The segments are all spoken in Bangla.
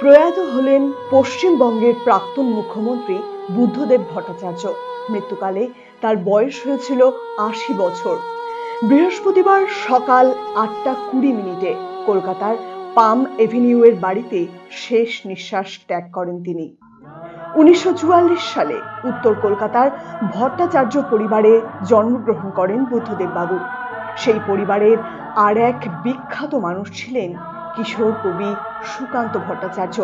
প্রয়াত হলেন পশ্চিমবঙ্গের প্রাক্তন মুখ্যমন্ত্রী বুদ্ধদেব ভট্টাচার্য। মৃত্যুকালে তার বয়স হয়েছিল আশি বছর। বৃহস্পতিবার সকাল আটটা কুড়ি মিনিটে কলকাতার পাম এভিনিউয়ের বাড়িতে শেষ নিঃশ্বাস ত্যাগ করেন তিনি। উনিশশো চুয়াল্লিশ সালে উত্তর কলকাতার ভট্টাচার্য পরিবারে জন্মগ্রহণ করেন বুদ্ধদেব বাবু। সেই পরিবারের আর এক বিখ্যাত মানুষ ছিলেন কিশোর কবি সুকান্ত ভট্টাচার্য,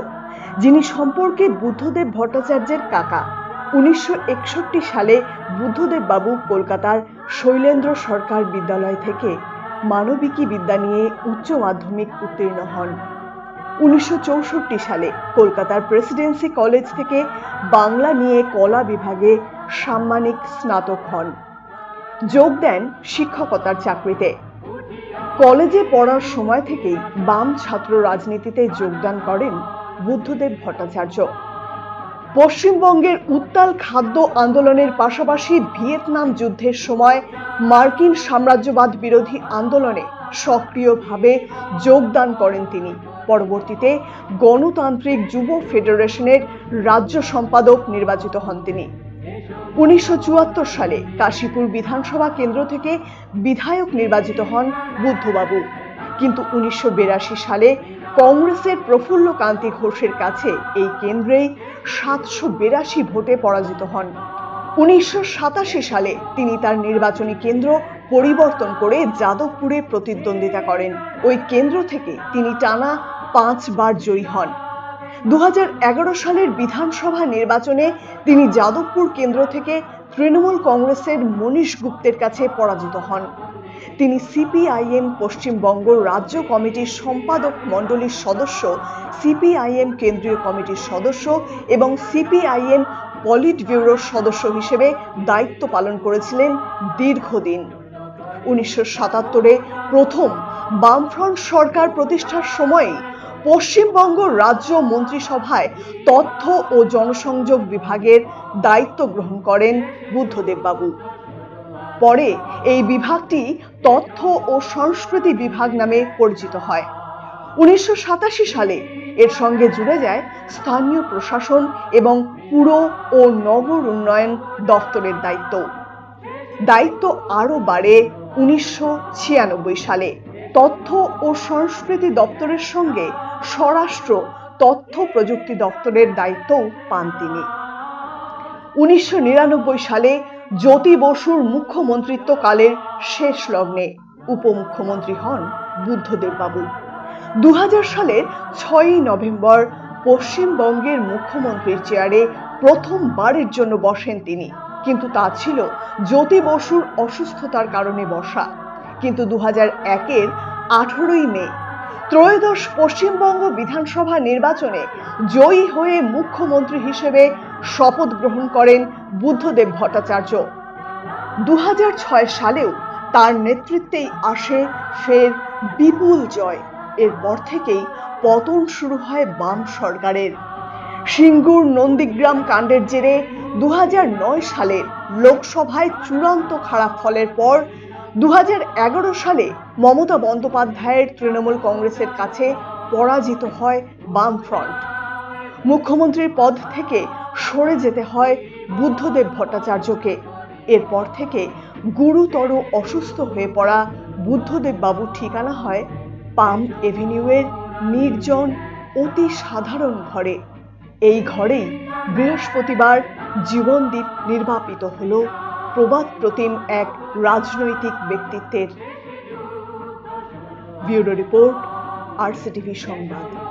যিনি সম্পর্কে বুদ্ধদেব ভট্টাচার্যের কাকা। উনিশশো একষট্টি সালে বুদ্ধদেব বাবু কলকাতার শৈলেন্দ্র সরকার বিদ্যালয় থেকে মানবিকী বিদ্যা নিয়ে উচ্চ মাধ্যমিক উত্তীর্ণ হন। উনিশশো চৌষট্টি সালে কলকাতার প্রেসিডেন্সি কলেজ থেকে বাংলা নিয়ে কলা বিভাগে সাম্মানিক স্নাতক হন। যোগ দেন শিক্ষকতার চাকরিতে। কলেজে পড়ার সময় থেকেই বাম ছাত্র রাজনীতিতে যোগদান করেন বুদ্ধদেব ভট্টাচার্য। পশ্চিমবঙ্গের উত্তাল খাদ্য আন্দোলনের পাশাপাশি ভিয়েতনাম যুদ্ধের সময় মার্কিন সাম্রাজ্যবাদ বিরোধী আন্দোলনে সক্রিয়ভাবে যোগদান করেন তিনি। পরবর্তীতে গণতান্ত্রিক যুব ফেডারেশনের রাজ্য সম্পাদক নির্বাচিত হন তিনি। উনিশশো সালে কাশীপুর বিধানসভা কেন্দ্র থেকে বিধায়ক নির্বাচিত হন বুদ্ধবাবু। কিন্তু উনিশশো সালে কংগ্রেসের প্রফুল্ল কান্তি ঘোষের কাছে এই কেন্দ্রেই সাতশো বিরাশি ভোটে পরাজিত হন। উনিশশো সাতাশি সালে তিনি তার নির্বাচনী কেন্দ্র পরিবর্তন করে যাদবপুরে প্রতিদ্বন্দ্বিতা করেন। ওই কেন্দ্র থেকে তিনি টানা পাঁচবার জয়ী হন। দু হাজার এগারো সালের বিধানসভা নির্বাচনে তিনি যাদবপুর কেন্দ্র থেকে তৃণমূল কংগ্রেসের মনীশ গুপ্তের কাছে পরাজিত হন। তিনি সিপিআইএম পশ্চিমবঙ্গ রাজ্য কমিটির সম্পাদক মণ্ডলীর সদস্য, সিপিআইএম কেন্দ্রীয় কমিটির সদস্য এবং সিপিআইএম পলিট ব্যুরোর সদস্য হিসেবে দায়িত্ব পালন করেছিলেন দীর্ঘদিন। উনিশশো সাতাত্তরে প্রথম বামফ্রন্ট সরকার প্রতিষ্ঠার সময়ে পশ্চিমবঙ্গ রাজ্য মন্ত্রিসভায় তথ্য ও জনসংযোগ বিভাগের দায়িত্ব গ্রহণ করেন বুদ্ধদেববাবু। পরে এই বিভাগটি তথ্য ও সংস্কৃতি বিভাগ নামে পরিচিত হয়। উনিশশো সালে এর সঙ্গে জুড়ে যায় স্থানীয় প্রশাসন এবং পুর ও নগর উন্নয়ন দপ্তরের দায়িত্ব। দায়িত্ব আরও বাড়ে উনিশশো ছিয়ানব্বই সালে। তথ্য ও সংস্কৃতি দপ্তরের সঙ্গে স্বরাষ্ট্র, তথ্য প্রযুক্তি দপ্তরের দায়িত্বও পান তিনি। উনিশশো সালে জ্যোতি বসুর মুখ্যমন্ত্রিত্বকালের শেষ লগ্নে উপমুখ্যমন্ত্রী হন বুদ্ধদেব বাবু। দু সালের ছয়ই নভেম্বর পশ্চিমবঙ্গের মুখ্যমন্ত্রীর চেয়ারে প্রথমবারের জন্য বসেন তিনি। কিন্তু তা ছিল জ্যোতি বসুর অসুস্থতার কারণে বসা। কিন্তু দু হাজার একের আঠেরোই মে ত্রয়োদশ পশ্চিমবঙ্গ বিধানসভা নির্বাচনে জয়ী হয়ে মুখ্যমন্ত্রী হিসেবে শপথ গ্রহণ করেন বুদ্ধদেব ভট্টাচার্য। দু সালেও তার নেতৃত্বেই আসে ফের বিপুল জয়। এরপর থেকেই পতন শুরু হয় বাম সরকারের। সিঙ্গুর নন্দীগ্রাম কাণ্ডের জেরে দু সালের লোকসভায় চূড়ান্ত খারাপ ফলের পর দু হাজার এগারো সালে মমতা বন্দ্যোপাধ্যায়ের তৃণমূল কংগ্রেসের কাছে পরাজিত হয় বামফ্রন্ট। মুখ্যমন্ত্রীর পদ থেকে সরে যেতে হয় বুদ্ধদেব ভট্টাচার্যকে। এরপর থেকে গুরুতর অসুস্থ হয়ে পড়া বুদ্ধদেব বাবুর ঠিকানা হয় পাম এভিনিউয়ের নির্জন, অতি সাধারণ ঘরে। এই ঘরেই বৃহস্পতিবার জীবনদীপ নির্বাপিত হল। প্রবাদ প্রতিম এক রাজনৈতিক ব্যক্তিত্বের ব্যুরো রিপোর্ট আর আরসিটিভি সংবাদ।